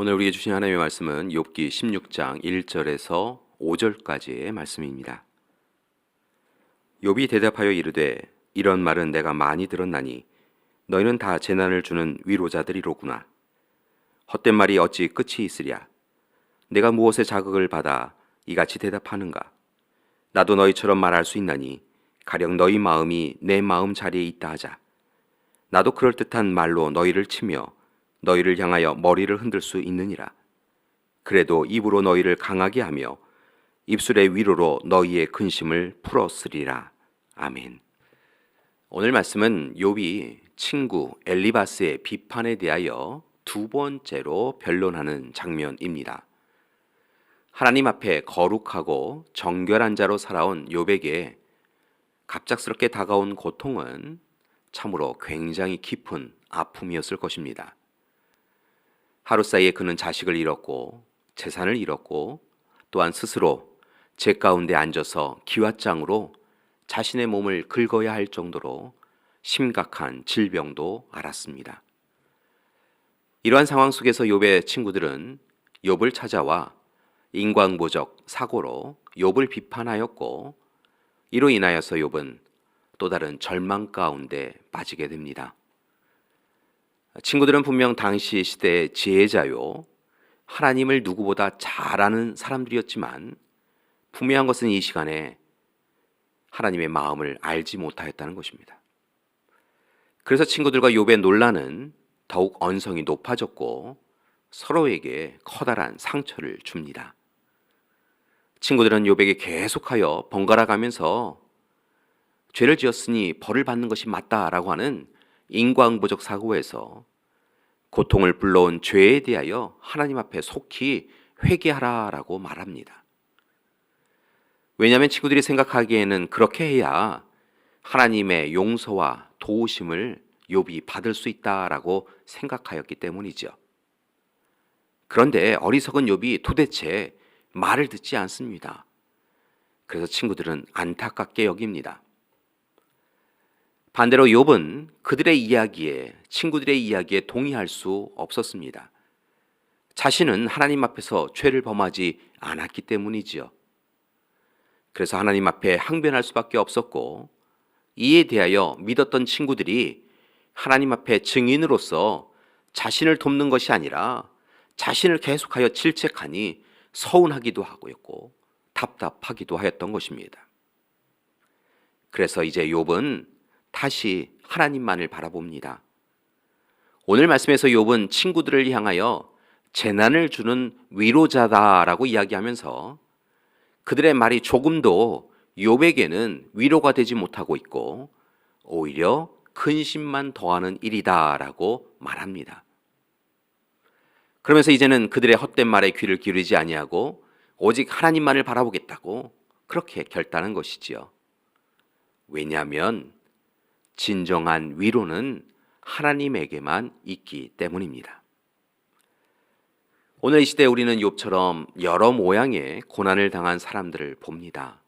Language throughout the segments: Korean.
오늘 우리에게 주신 하나님의 말씀은 욥기 16장 1절에서 5절까지의 말씀입니다. 욥이 대답하여 이르되 이런 말은 내가 많이 들었나니 너희는 다 재난을 주는 위로자들이로구나. 헛된 말이 어찌 끝이 있으랴. 내가 무엇에 자극을 받아 이같이 대답하는가? 나도 너희처럼 말할 수 있나니 가령 너희 마음이 내 마음 자리에 있다 하자. 나도 그럴듯한 말로 너희를 치며 너희를 향하여 머리를 흔들 수 있느니라. 그래도 입으로 너희를 강하게 하며 입술의 위로로 너희의 근심을 풀었으리라. 아멘. 오늘 말씀은 욥이 친구 엘리바스의 비판에 대하여 두 번째로 변론하는 장면입니다. 하나님 앞에 거룩하고 정결한 자로 살아온 욥에게 갑작스럽게 다가온 고통은 참으로 굉장히 깊은 아픔이었을 것입니다. 하루 사이에 그는 자식을 잃었고 재산을 잃었고 또한 스스로 제 가운데 앉아서 기왓장으로 자신의 몸을 긁어야 할 정도로 심각한 질병도 알았습니다. 이러한 상황 속에서 욥의 친구들은 욥을 찾아와 인광보적 사고로 욥을 비판하였고 이로 인하여서 욥은 또 다른 절망 가운데 빠지게 됩니다. 친구들은 분명 당시 시대의 지혜자요 하나님을 누구보다 잘 아는 사람들이었지만 분명한 것은 이 시간에 하나님의 마음을 알지 못하였다는 것입니다. 그래서 친구들과 욥의 논란은 더욱 언성이 높아졌고 서로에게 커다란 상처를 줍니다. 친구들은 욥에게 계속하여 번갈아 가면서 죄를 지었으니 벌을 받는 것이 맞다라고 하는 인과응보적 사고에서 고통을 불러온 죄에 대하여 하나님 앞에 속히 회개하라라고 말합니다. 왜냐하면 친구들이 생각하기에는 그렇게 해야 하나님의 용서와 도우심을 욥이 받을 수 있다라고 생각하였기 때문이죠. 그런데 어리석은 욥이 도대체 말을 듣지 않습니다. 그래서 친구들은 안타깝게 여깁니다. 반대로 욥은 그들의 이야기에 친구들의 이야기에 동의할 수 없었습니다. 자신은 하나님 앞에서 죄를 범하지 않았기 때문이지요. 그래서 하나님 앞에 항변할 수밖에 없었고 이에 대하여 믿었던 친구들이 하나님 앞에 증인으로서 자신을 돕는 것이 아니라 자신을 계속하여 질책하니 서운하기도 하고였고 답답하기도 하였던 것입니다. 그래서 이제 욥은 다시 하나님만을 바라봅니다. 오늘 말씀에서 욥은 친구들을 향하여 재난을 주는 위로자다라고 이야기하면서 그들의 말이 조금도 욥에게는 위로가 되지 못하고 있고 오히려 근심만 더하는 일이다라고 말합니다. 그러면서 이제는 그들의 헛된 말에 귀를 기울이지 아니하고 오직 하나님만을 바라보겠다고 그렇게 결단한 것이지요. 왜냐하면 진정한 위로는 하나님에게만 있기 때문입니다. 오늘 이 시대 우리는 욥처럼 여러 모양의 고난을 당한 사람들을 봅니다.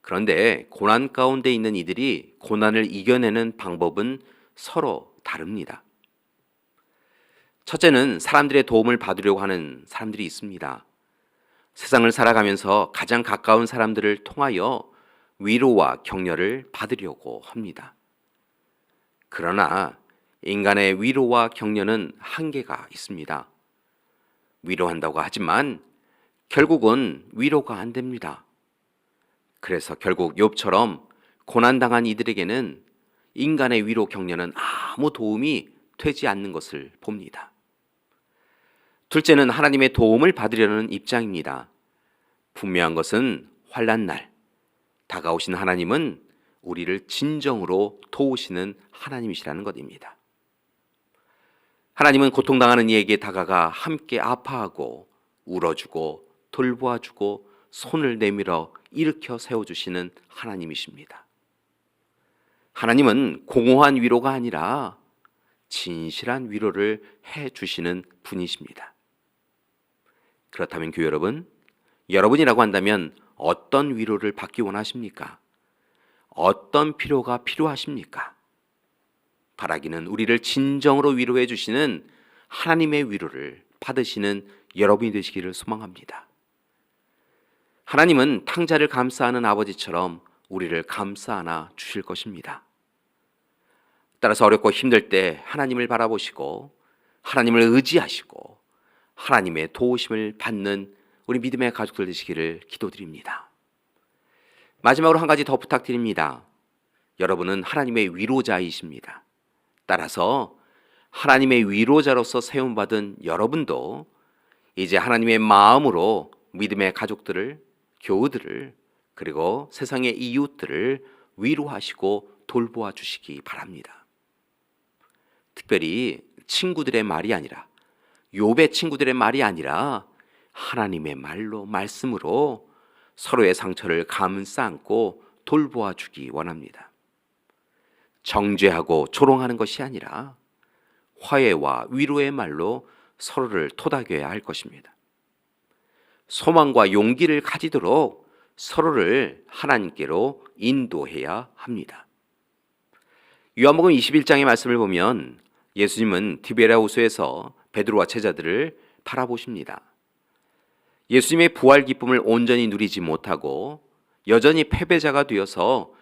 그런데 고난 가운데 있는 이들이 고난을 이겨내는 방법은 서로 다릅니다. 첫째는 사람들의 도움을 받으려고 하는 사람들이 있습니다. 세상을 살아가면서 가장 가까운 사람들을 통하여 위로와 격려를 받으려고 합니다. 그러나 인간의 위로와 격려는 한계가 있습니다. 위로한다고 하지만 결국은 위로가 안 됩니다. 그래서 결국 욥처럼 고난당한 이들에게는 인간의 위로 격려는 아무 도움이 되지 않는 것을 봅니다. 둘째는 하나님의 도움을 받으려는 입장입니다. 분명한 것은 환란 날 다가오신 하나님은 우리를 진정으로 도우시는 하나님이시라는 것입니다. 하나님은 고통당하는 이에게 다가가 함께 아파하고 울어주고 돌보아주고 손을 내밀어 일으켜 세워주시는 하나님이십니다. 하나님은 공허한 위로가 아니라 진실한 위로를 해 주시는 분이십니다. 그렇다면 교회 여러분, 여러분이라고 한다면 어떤 위로를 받기 원하십니까? 어떤 필요가 필요하십니까? 바라기는 우리를 진정으로 위로해 주시는 하나님의 위로를 받으시는 여러분이 되시기를 소망합니다. 하나님은 탕자를 감싸하는 아버지처럼 우리를 감싸 안아 주실 것입니다. 따라서 어렵고 힘들 때 하나님을 바라보시고 하나님을 의지하시고 하나님의 도우심을 받는 우리 믿음의 가족들 되시기를 기도드립니다. 마지막으로 한 가지 더 부탁드립니다. 여러분은 하나님의 위로자이십니다. 따라서 하나님의 위로자로서 세움받은 여러분도 이제 하나님의 마음으로 믿음의 가족들을, 교우들을, 그리고 세상의 이웃들을 위로하시고 돌보아 주시기 바랍니다. 특별히 친구들의 말이 아니라 욥의 친구들의 말이 아니라 하나님의 말로 말씀으로 서로의 상처를 감싸 안고 돌보아 주기 원합니다. 정죄하고 조롱하는 것이 아니라 화해와 위로의 말로 서로를 토닥여야 할 것입니다. 소망과 용기를 가지도록 서로를 하나님께로 인도해야 합니다. 요한복음 21장의 말씀을 보면 예수님은 디베라 호수에서 베드로와 제자들을 바라보십니다. 예수님의 부활 기쁨을 온전히 누리지 못하고 여전히 패배자가 되어서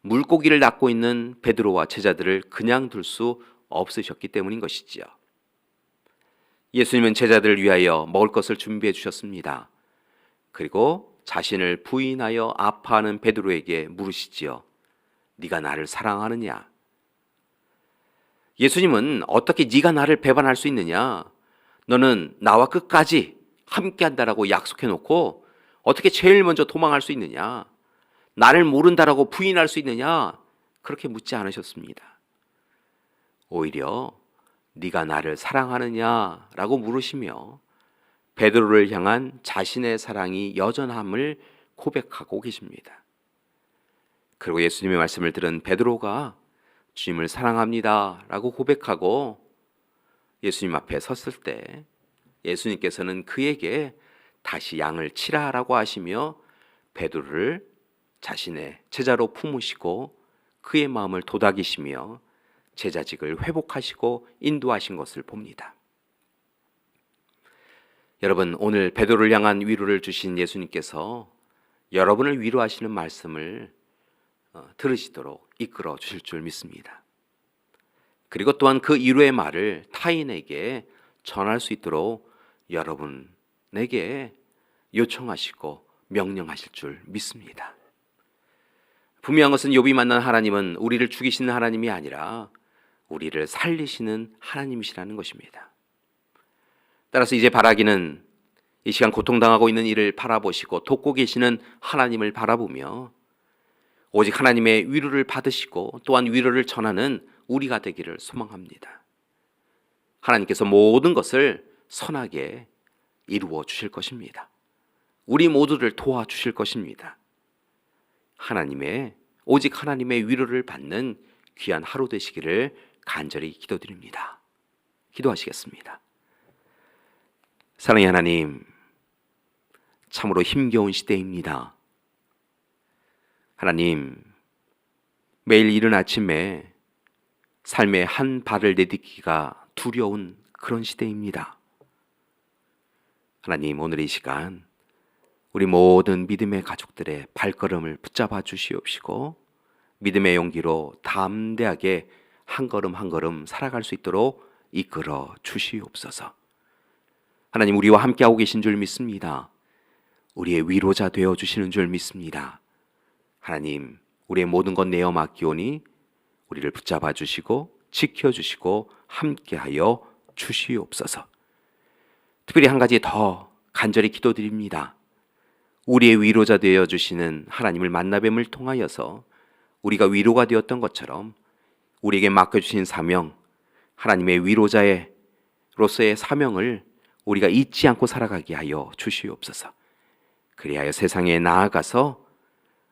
물고기를 낚고 있는 베드로와 제자들을 그냥 둘 수 없으셨기 때문인 것이지요. 예수님은 제자들을 위하여 먹을 것을 준비해 주셨습니다. 그리고 자신을 부인하여 아파하는 베드로에게 물으시지요. 네가 나를 사랑하느냐? 예수님은 어떻게 네가 나를 배반할 수 있느냐? 너는 나와 끝까지 함께 한다라고 약속해 놓고 어떻게 제일 먼저 도망할 수 있느냐? 나를 모른다라고 부인할 수 있느냐? 그렇게 묻지 않으셨습니다. 오히려 네가 나를 사랑하느냐라고 물으시며 베드로를 향한 자신의 사랑이 여전함을 고백하고 계십니다. 그리고 예수님의 말씀을 들은 베드로가 주님을 사랑합니다라고 고백하고 예수님 앞에 섰을 때 예수님께서는 그에게 다시 양을 치라라고 하시며 베드로를 자신의 제자로 품으시고 그의 마음을 도닥이시며 제자직을 회복하시고 인도하신 것을 봅니다. 여러분 오늘 베드로를 향한 위로를 주신 예수님께서 여러분을 위로하시는 말씀을 어, 들으시도록 이끌어 주실 줄 믿습니다. 그리고 또한 그 위로의 말을 타인에게 전할 수 있도록 여러분에게 요청하시고 명령하실 줄 믿습니다. 분명한 것은 욥이 만난 하나님은 우리를 죽이시는 하나님이 아니라 우리를 살리시는 하나님이시라는 것입니다. 따라서 이제 바라기는 이 시간 고통당하고 있는 이를 바라보시고 돕고 계시는 하나님을 바라보며 오직 하나님의 위로를 받으시고 또한 위로를 전하는 우리가 되기를 소망합니다. 하나님께서 모든 것을 선하게 이루어 주실 것입니다. 우리 모두를 도와 주실 것입니다. 하나님의 오직 하나님의 위로를 받는 귀한 하루 되시기를 간절히 기도드립니다. 기도하시겠습니다. 사랑의 하나님, 참으로 힘겨운 시대입니다. 하나님, 매일 이른 아침에 삶의 한 발을 내딛기가 두려운 그런 시대입니다. 하나님, 오늘 이 시간 우리 모든 믿음의 가족들의 발걸음을 붙잡아 주시옵시고 믿음의 용기로 담대하게 한 걸음 한 걸음 살아갈 수 있도록 이끌어 주시옵소서. 하나님 우리와 함께하고 계신 줄 믿습니다. 우리의 위로자 되어 주시는 줄 믿습니다. 하나님, 우리의 모든 것 내어 맡기오니 우리를 붙잡아 주시고 지켜 주시고 함께하여 주시옵소서. 특별히 한 가지 더 간절히 기도드립니다. 우리의 위로자 되어 주시는 하나님을 만나뱀을 통하여서 우리가 위로가 되었던 것처럼 우리에게 맡겨 주신 사명, 하나님의 위로자의 로서의 사명을 우리가 잊지 않고 살아가게 하여 주시옵소서. 그리하여 세상에 나아가서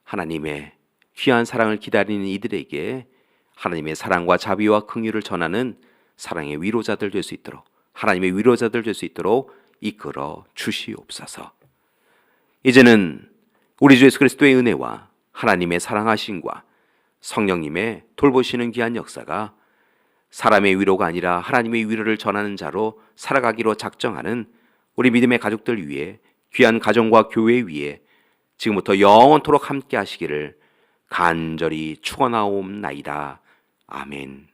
하나님의 귀한 사랑을 기다리는 이들에게 하나님의 사랑과 자비와 긍휼을 전하는 사랑의 위로자들 될 수 있도록 하나님의 위로자들 될 수 있도록 이끌어 주시옵소서. 이제는 우리 주 예수 그리스도의 은혜와 하나님의 사랑하심과 성령님의 돌보시는 귀한 역사가 사람의 위로가 아니라 하나님의 위로를 전하는 자로 살아가기로 작정하는 우리 믿음의 가족들 위해 귀한 가정과 교회 위에 지금부터 영원토록 함께 하시기를 간절히 축원하옵나이다. 아멘.